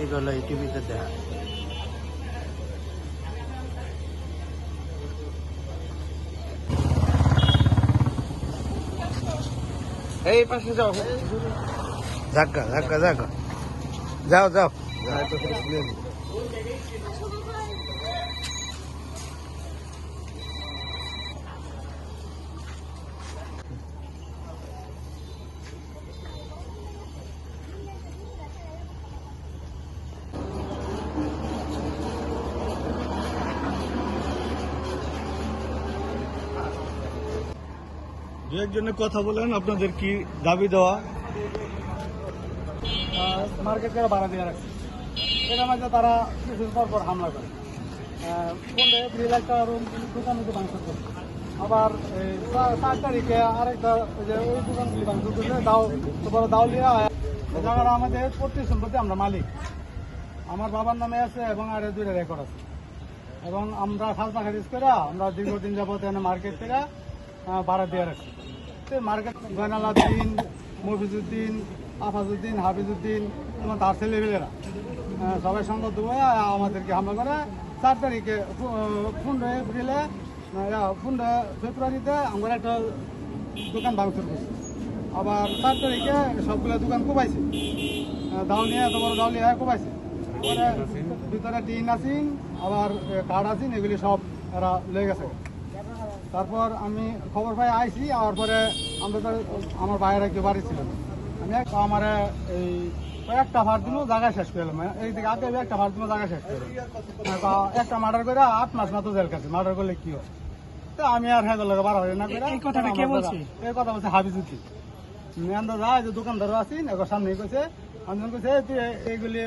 এইগুলো এই টিভিতে দেখা। এই পাশে যাও। ধাক্কা ধাক্কা ধাক্কা যাও যাও দু একজনের কথা বলেন আপনাদের কি দাবি দেওয়া? মার্কেট করে ভাড়া দিয়ে রাখছে এটার মাঝে তারা কিছুদিন পর পর হামলা করে। পনেরো এপ্রিল একটা রুম দোকানগুলো ভাঙচুর করে। আবার চার তারিখে আরেকটা যে ওই দোকানগুলি ভাঙচুর করছে, দাও তারপরে দাউলিয়া জায়গাটা আমাদের প্রতি সম্পত্তি আমরা মালিক। আমার বাবার নামে আছে এবং আর দুইটা রেকর্ড আছে। এবং আমরা খাজনা খারিজ করে আমরা দীর্ঘদিন যাবত এখানে মার্কেট থেকে ভাড়া দিয়ে রাখছি মার্কেট জয়নালাউদ্দিন মফিজুদ্দিন আফাজুদ্দিন, হাফিজুদ্দিন এবং তার ছেলেমেয়েরা। সবাই সঙ্গে দেবো আমাদেরকে হামলা করে। চার তারিখে পনেরো এপ্রিলে পনেরো ফেব্রুয়ারিতে আমরা একটা দোকান ভাঙচুর করছি। আবার চার তারিখে সবগুলো দোকান কোপাইছে। দাউলিয়া এত বড় দাউলিয়া কোপাইছে। ভিতরে টিন আসিন আবার কার্ড আসিন এগুলি সব এরা লয়ে গেছে। তারপর আমি খবর পাই আইছি আর পরে আমরা তো, আমার বাইরে কেউ বাড়ি ছিল না। আমি এক- আমার এই একটা ভার দিনও জায়গা শেষ করে এলাম। এই দিকে আগে একটা ভার দিনও জায়গা শেষ করে এলাম। একটা মার্ডার করে আট মাস মতো জেল কাছে মার্ডার করলে কি হয় তো আমি আর হ্যাঁ লোক বারো না করে এই কথাটা কে বলছে? এই কথা বলছে হাবিজুদ্দি নিয়ান্দ যায় যে দোকানদার আছেন এবার সামনে কইছে আমি কইছে তুই এইগুলি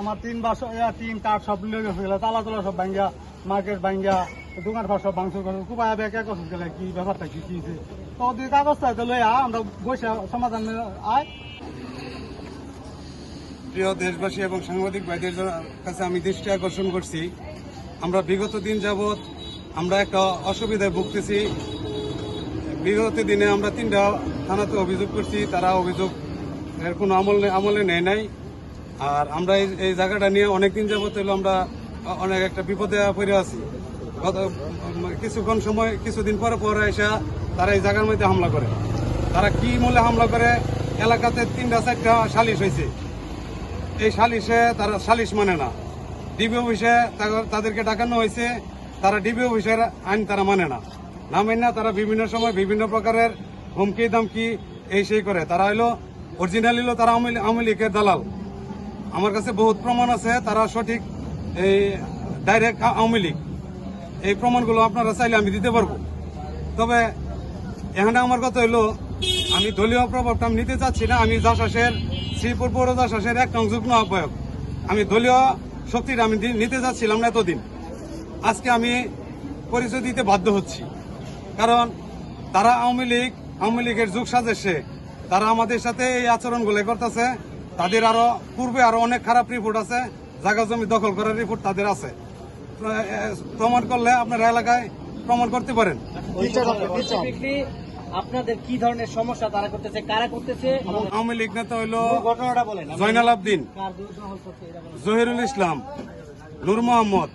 আমার তিন বাস তিন কাঠ সব লয়ে গেছে গেলে তালা তোলা সব ভাঙ্গা মার্কেট ভাঙ্গা দোকান ফার সব ভাঙচুর করে। কুবাই ব্যাগ এক গেলে? কি ব্যাপারটা? কি কি তো ওদের কাগজ আ আমরা বসে সমাধান আয়। প্রিয় দেশবাসী এবং সাংবাদিক ভাইদের কাছে আমি দৃষ্টি আকর্ষণ করছি। আমরা বিগত দিন যাবৎ আমরা একটা অসুবিধায় ভুগতেছি। বিগত দিনে আমরা তিনটা থানাতে অভিযোগ করছি, তারা অভিযোগ এর কোনো আমল আমলে নেয় নাই। আর আমরা এই জায়গাটা নিয়ে অনেক দিন যাবৎ হলো আমরা অনেক একটা বিপদে পড়ে আছি। কিছুক্ষণ সময়, কিছুদিন পরে পরে এসে তারা এই জায়গার মধ্যে হামলা করে। তারা কি মূল্যে হামলা করে? এলাকাতে তিনটা, চারটা সালিশ হয়েছে। এই সালিশে তারা সালিশ মানে না। ডিবি অফিসে তাদেরকে ডাকানো হয়েছে। তারা ডিবি অফিসের আইন তারা মানে না। না মেনে না তারা বিভিন্ন সময় বিভিন্ন প্রকারের হুমকি দামকি এই সেই করে। তারা হলো অরিজিনাল হলো তারা আওয়ামী লীগের দালাল। আমার কাছে বহুত প্রমাণ আছে, তারা সঠিক এই ডাইরেক্ট আওয়ামী লীগ। এই প্রমাণগুলো আপনারা চাইলে আমি দিতে পারব। তবে এখানে আমার কথা হইল, আমি দলীয় প্রভাবটা আমি নিতে চাচ্ছি না। আমি জাসাসের শ্রীপুর পৌর জাসাসের এক যুগ্ম আহ্বায়ক। আমি দলীয় শক্তিটা আমি নিতে চাচ্ছিলাম না এতদিন। আজকে আমি পরিচয় দিতে বাধ্য হচ্ছি। কারণ তারা আওয়ামী লীগ, আওয়ামী লীগের যুগ সাজেছে। তারা আমাদের সাথে এই আচরণগুলো করতেছে। তাদের আরও, পূর্বে আরও অনেক খারাপ রিপোর্ট আছে। জায়গা জমি দখল করার রিপোর্ট তাদের আছে। প্রমাণ করলে আপনার এলাকায় প্রমাণ করতে পারেন। আপনাদের কি ধরনের সমস্যা তারা করতেছে কারা করতেছে? আওয়ামী লীগ নেতা হইল ঘটনাটা বলেন জয়নাল আবদিন। জহিরুল ইসলাম নূর মোহাম্মদ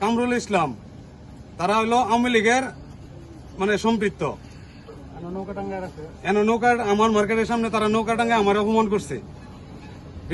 কামরুল ইসলাম তারা হইল আওয়ামী লীগের মানে সম্পৃক্ত। নৌকা আমার মার্কেটের সামনে তারা নৌকা টাঙ্গে আমার অপমান করছে।